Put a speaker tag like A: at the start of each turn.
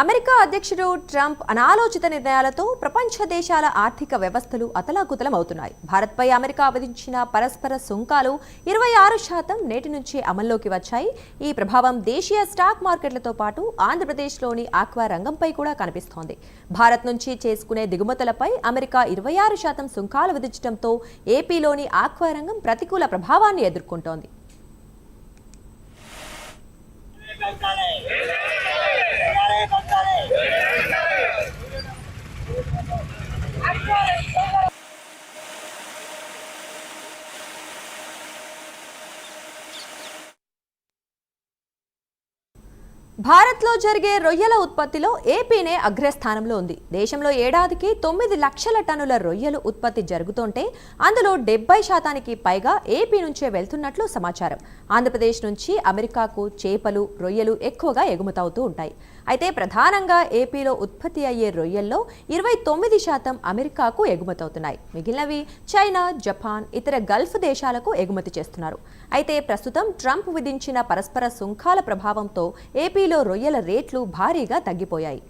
A: America అధ్యక్షుడు Trump అనాలోచిత నిర్ణయాలతో ప్రపంచ దేశాల ఆర్థిక వ్యవస్థలు అతలాకుతలమవుతున్నాయి. భారత్పై అమెరికా విధించిన పరస్పర సుంకాలు ఇరవై ఆరు శాతం నేటి నుంచి అమల్లోకి వచ్చాయి. ఈ ప్రభావం దేశీయ స్టాక్ మార్కెట్లతో పాటు ఆంధ్రప్రదేశ్లోని ఆక్వా రంగంపై కూడా కనిపిస్తోంది. భారత్ నుంచి చేసుకునే దిగుమతులపై అమెరికా ఇరవై ఆరు శాతం సుంకాలు విధించడంతో ఏపీలోని ఆక్వా రంగం ప్రతికూల ప్రభావాన్ని ఎదుర్కొంటోంది. భారత్లో జరిగే రొయ్యల ఉత్పత్తిలో ఏపీనే అగ్రస్థానంలో ఉంది. దేశంలో ఏడాదికి తొమ్మిది లక్షల టన్నుల రొయ్యలు ఉత్పత్తి జరుగుతుంటే అందులో డెబ్బై శాతానికి పైగా ఏపీ నుంచే వెళ్తున్నట్లు సమాచారం. ఆంధ్రప్రదేశ్ నుంచి అమెరికాకు చేపలు రొయ్యలు ఎక్కువగా ఎగుమతవుతూ ఉంటాయి. అయితే ప్రధానంగా ఏపీలో ఉత్పత్తి అయ్యే రొయ్యల్లో ఇరవై తొమ్మిది శాతం అమెరికాకు ఎగుమతవుతున్నాయి. మిగిలినవి చైనా జపాన్ ఇతర గల్ఫ్ దేశాలకు ఎగుమతి చేస్తున్నారు. అయితే ప్రస్తుతం ట్రంప్ విధించిన పరస్పర సుంకాల ప్రభావంతో ఏపీ ఢిల్లీలో రొయ్యల రేట్లు భారీగా తగ్గిపోయాయి.